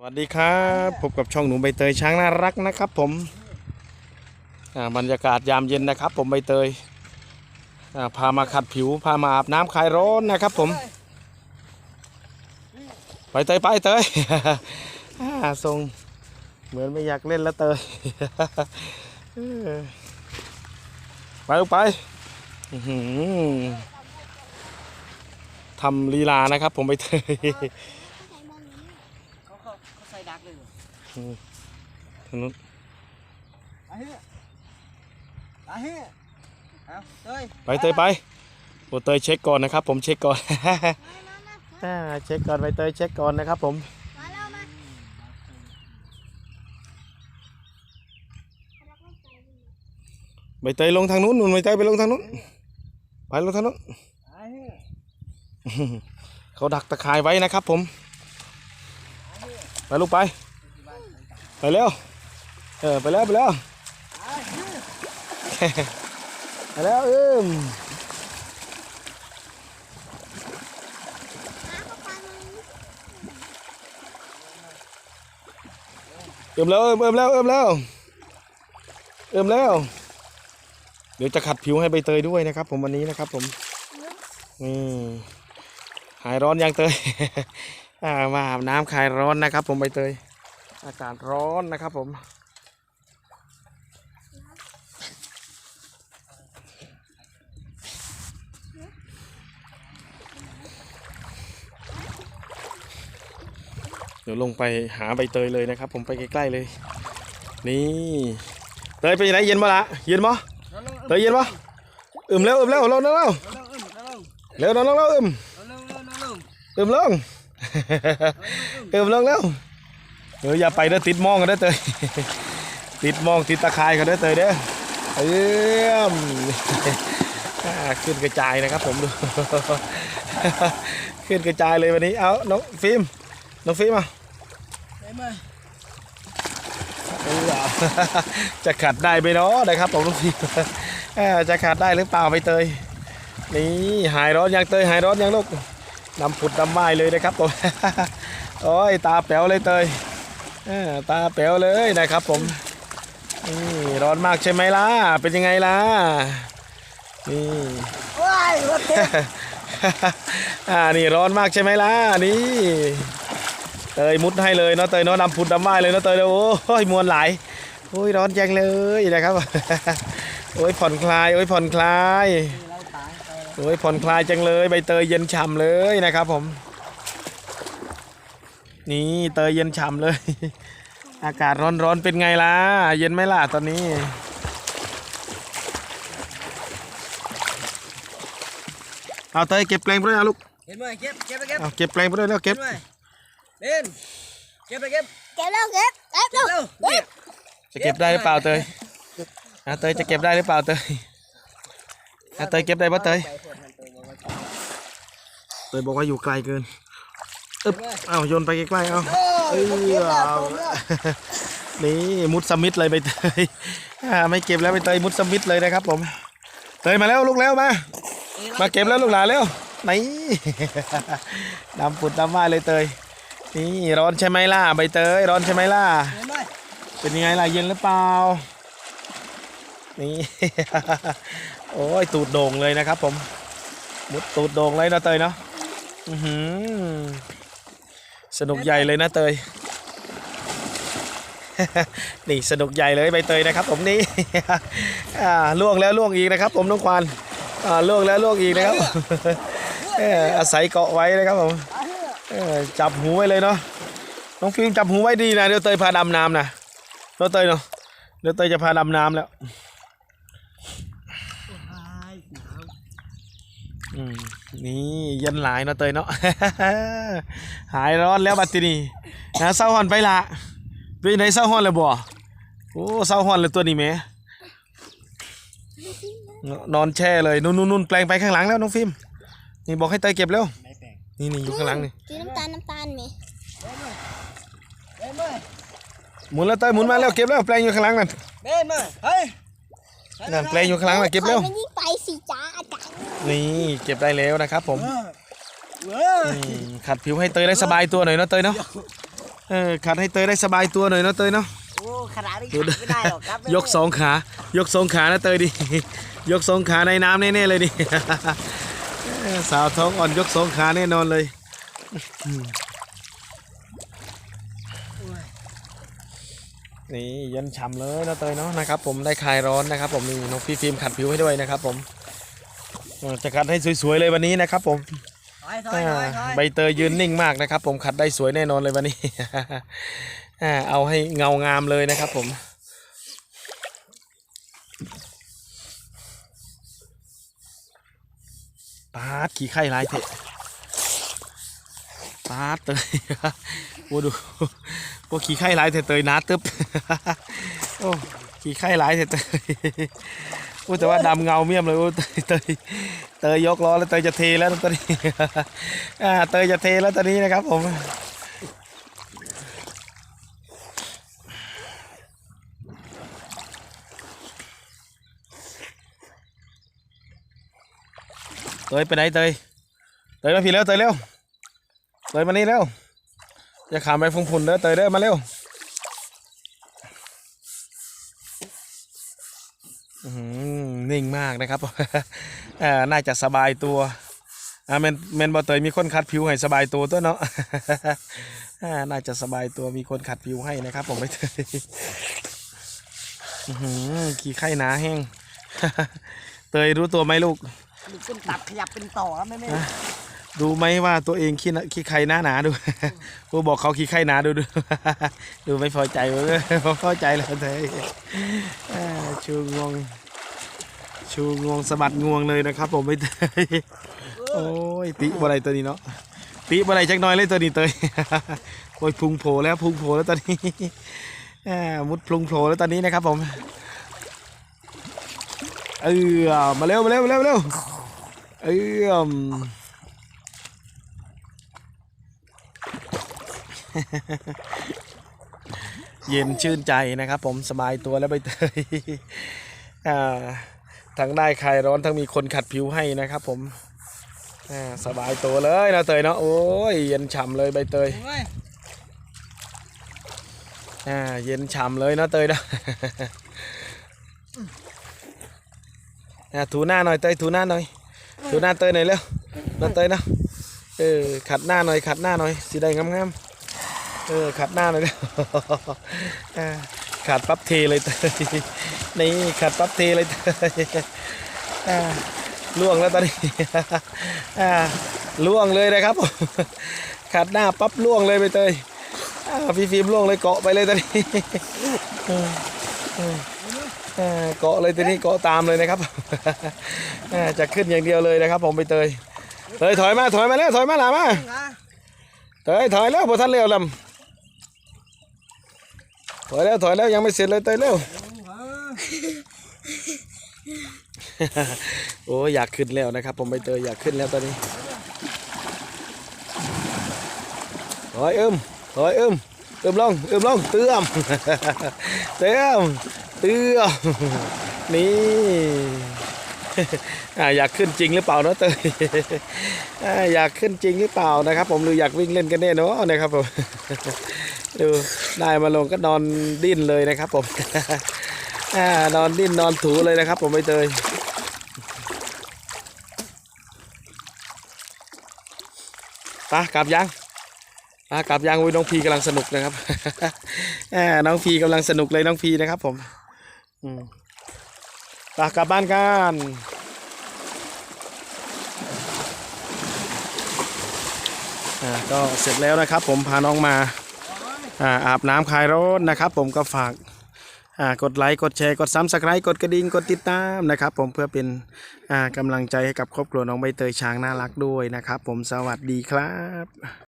สวัสดีครับพบกับช่องหนูใบเตยช้างน่ารักนะครับผมอ่าบรรยากาศยามเย็นนะครับ ผมใบเตยพามาขัดผิวพามาอาบน้ำคลายร้อนนะครับ ผมไปเตยไปเตยทรงเหมือนไม่อยากเล่นแล้วเตยไปลูกไปทำลีลานะครับ ผมใบเตย เขาเขาเขาใส่ดักเลยเหรอ ทางนู้นไปเฮ้ยไปเฮ้ยเอาเต้ยไปเตยไปโอเตยเช็คก่อนนะครับ ผมเช็คก่อนอ่าเช็คก่อนไปเตยเช็คก่อนนะครับผมมาแล้วมาใบเตยลงทางนู้นนู่นใบเตยไปลงทางนู้นไปลงทางนู้นไปเฮ้ยเขาดักตะข่ายไว้นะครับผม ไปลูกไป ไปเร็ว เออ ไปแล้ว ไปแล้ว ไปแล้วเอิ่มเอิ่มแล้วเอิ่มเอิ่มแล้วเอิ่มแล้วเอิ่มแล้ว เดี๋ยวจะขัดผิวให้ใบเตยด้วยนะครับ ผมวันนี้นะครับผมนี่หายร้อนยังเตย อ่ามาอาบน้ำคลายร้อนนะครับ ผมใบเตย อากาศร้อนนะครับผม เดี๋ยวลงไปหาใบเตยเลยนะครับ ผมไปใกล้ๆเลย นี่เตยไปไหนเย็นบ่ละเย็นบ่เตยเย็นบ่อึมแล้วอึมแล้วลงแล้วแล้วเร็วเร็วเร็วเร็วน้องน้องอึมเร็วเร็วเร็วเร็วอึมลงอึมลงแล้ว เอออย่าไปเด้อติดหมองกันเด้อเตยติดหมองติดตะข่ายกันเด้อเตยเด้อเอื้อมอ่าขึ้นกระจายนะครับผมดูขึ้นกระจายเลยวันนี้เอาน้องฟิล์มน้องฟิล์มอะไปมาเออจะขัดได้ไหมเนาะนะครับผมน้องฟิล์มเออจะขัดได้หรือเปล่าใบเตยนี่หายร้อนยังเตยหายร้อนยังลูกนำผุดนำไม้เลยนะครับผมโอ้ยตาแป๋วเลยเตยเออ ตาแป๋วเลยนะครับผมนี่ร้อนมากใช่ไหมล่ะ เป็นยังไงล่ะ นี่ว้ายรถเต็มอ่านี่ร้อนมากใช่ไหมล่ะ นี่เตยมุดให้เลยเนาะเตยเนาะนำผุดนำไม้เลยเนาะเตยเนาะโอ้ยมวนหลายโอ้ยร้อนจังเลยนะครับ โอ้ยผ่อนคลาย โอ้ยผ่อนคลาย โอ้ยผ่อนคลายจังเลย ใบเตยเย็นฉ่ำเลยนะครับผม นี่เตยเย็นฉ่ำเลย อากาศร้อนๆเป็นไงล่ะ เย็นไหมล่ะตอนนี้ เอาเตยเก็บแปลงไปด้วยนะลูก เห็นไหมเก็บเก็บไปเก็บเอาเก็บแปลงไปด้วยแล้วเก็บห็นไหมเล่นเก็บไปเก็บเก็บแล้วเก็บเก็บเก็บแล้วเร็วเนี่ยจะเก็บได้หรือเปล่าเตยอะเตยจะเก็บได้หรือเปล่าเตยอะเตยเก็บได้ปะเตยไปพวกนั้นเตยบอกว่าเตยบอกว่าอยู่ไกลเกิน เก็บไว้เอาโยนไปใกล้ๆเอาโอ้ยเก็บแล้วผมแล้วนี่มุดสมิธเลยใบเตยไม่เก็บแล้วใบเตยมุดสมิธเลยนะครับผมเตยมาแล้วลูกแล้วมามาเก็บแล้วลูกหลานเร็วนี่ดำปุดดำว่าเลยเตยนี่ร้อนใช่ไหมล่ะใบเตยร้อนใช่ไหมล่ะเป็นยังไงล่ะเย็นหรือเปล่านี่โอ้ยตูดโด่งเลยนะครับผมมุดตูดโด่งเลยนะเตยเนาะอือหือ สนุกใหญ่เลยนะเตย นี่สนุกใหญ่เลยใบเตยนะครับ ผมนี่ล่วงแล้วล่วงอีกนะครับ ผมน้องควานล่วงแล้วล่วงอีกนะครับอาศัยเกาะไว้นะครับผมจับหูไว้เลยเนาะน้องฟิล์มจับหูไว้ดีนะเดี๋ยวเตยพาดำน้ำนะเนาะเตยเนาะเดี๋ยวเตยจะพาดำน้ำแล้วอืม นี่เยันหลายเนาะเตยเนาะ หายร้อนแล้วบัดทีนี้นะเศร้าหอนไปละเป็นไหนเศร้าหอนเลยบ่โอ้เศร้าหอนเลยตัวนี้แหม่นอนแช่เลยนู่นนู่นนู่นแปลงไปข้างหลังแล้วน้องฟิล์มนี่บอกให้เตยเก็บเร็วไม่แปลงนี่นี่อยู่ข้างหลังนี่สีน้ำตาลน้ำตาลไหมเห็นไหมหมุนแล้วเตยหมุนมาแล้วเก็บแล้วแปลงอยู่ข้างหลังนั่นเห็นไหมเฮ้ยนั่นแปลงอยู่ข้างหลังน่ะเก็บเร็วขอมันยิ่งไปสิจ้าอาจารย์ นี่เก็บได้แล้วนะครับ ผมเออเว้ยอืมขัดผิวให้เตยได้สบายตัวหน่อยเนาะเตยเนาะเออขัดให้เตยได้สบายตัวหน่อยเนาะเตยเนาะโอ้ขนาดนี้ดูดิไม่ได้หรอกครับยกสองขายกสองขานะเตยดิยกสองขาในน้ำแน่ๆเลยดิเออสาวท้องอ่อนยกสองขาแน่นอนเลยอืมนี่เย็นฉ่ำเลยนะเตยเนาะนะครับ ผมได้คลายร้อนนะครับ ผมมีนกพี่ฟิล์มขัดผิวให้ด้วยนะครับ ผมเออ จะขัดให้สวยๆเลยวันนี้นะครับผมถอยถอยถอยถอยใบเตยยืนนิ่งมากนะครับ ผมขัดได้สวยแน่นอนเลยวันนี้อ่าเอาให้เงางามเลยนะครับผมปาดขี่ไข่ลายเถอะปาดเตยโอ้ดูพวกขี่ไข่ลายเถอะเตยหนาตึบโอ้ขี่ไข่ลายเถอะเตยโอ้แต่ว่าดำเงาเมี่ยมเลยโอ้เตยเตยเตยยกล้อแล้วเตยจะเทแล้วตอนนี้อ่าเตยจะเทแล้วตอนนี้นะครับผมเตยไปไหนเตยเตยมาพี่เร็วเตยเร็วเตยมานี่เร็วอย่าขามไปฟุงผุนเด้อเตยเด้อมาเร็วอื้อหือ นิ่งมากนะครับอ่าน่าจะสบายตัวอ่าแมนแมนบอเตยมีคนขัดผิวให้สบายตัวตัวเนาะอ่าน่าจะสบายตัวมีคนขัดผิวให้นะครับ ผมไม่เตยอื้อหือขี้ไข้หนาแห้งเตยรู้ตัวไหมลูกมันเป็นตับขยับเป็นต่อครับแม่แม่ดูไหมว่าตัวเองขี้น่ะขี้ใครหน้าหนาดูกูบอกเขาขี้ใครหนาดูดูดูไม่พอใจเว้ยไม่พอใจแล้วเธออ่าชูงวง ชูงวงสะบัดงวงเลยนะครับผมไม่เตยโอ้ยติบ่ไรตัวนี้เนาะติบ่ไรจักน้อยเลยตัวนี้เตยโอ้ยพุงโผล่แล้วพุงโผล่แล้วตอนนี้มุดพุงโผล่แล้วตอนนี้นะครับ ผมเออมาเร็วมาเร็วมาเร็วมาเร็วเออเย็นชื่นใจนะครับ ผมสบายตัวแล้วใบเตยอ่า ทั้งได้คลายร้อนทั้งมีคนขัดผิวให้นะครับ ผมอ่าสบายตัวเลยนะเตยเนาะโอ้ยเย็นฉ่ำเลยใบเตยโอ้ยอ่าเย็นฉ่ำเลยนะเตยนะอ่าถูหน้าหน่อยเตยถูหน้าหน่อยถูหน้าเตยหน่อยเร็วนะเตยนะเออขัดหน้าหน่อยขัดหน้าหน่อยสีแดงงามๆเออขัดหน้าหน่อยเร็ว อ่าขัดปั๊บเทเลยเตยนี่ขัดปั๊บเทเลยเตยอ่าล่วงแล้วตอนนี้อ่าล่วงเลยนะครับผมขัดหน้าปั๊บล่วงเลยไปเตยอ้าวพี่ฟิล์มล่วงเลยเกาะไปเลยตอนนี้เออเออเออเกาะเลยตอนนี้เกาะตามเลยนะครับเออจะขึ้นอย่างเดียวเลยนะครับ ผมไปเตยเตยถอยมาถอยมาแล้วถอยมาหลามานะเตยถอยแล้วพอท่านเร็วลำ ถอยแล้วถอยแล้วยังไม่เสร็จเลยเตยเร็วโอ้อยากขึ้นแล้วนะครับ ผมไปเตยอยากขึ้นแล้วตอนนี้ถอยเอิมถอยเอิมเอิมลงเอิมลงเตื้อมเตื้อมเตื้อมนี่อ่าอยากขึ้นจริงหรือเปล่าเนาะเตยอ่าอยากขึ้นจริงหรือเปล่านะครับ ผมหรืออยากวิ่งเล่นกันแน่เนาะนะครับผม ดูได้มาลงก็นอนดิ้นเลยนะครับ ผมอนอนดิ้นนอนถูเลยนะครับ ผมใบเตยไปกลับยังอ่ากลับยังอุ้ยน้องพีกำลังสนุกนะครับอน้องพีกำลังสนุกเลยน้องพีนะครับ ผมอืมไปกลับบ้านกันก็เสร็จแล้วนะครับ ผมพาน้องมา อาอาบน้ำคลายร้อนนะครับ ผมก็ฝากกดไลค์กดแชร์กดซับสไครต์กดกระดิ่งกดติดตามนะครับ ผมเพื่อเป็นกำลังใจให้กับครอบครัวน้องใบเตยช้างน่ารักด้วยนะครับ ผมสวัสดีครับ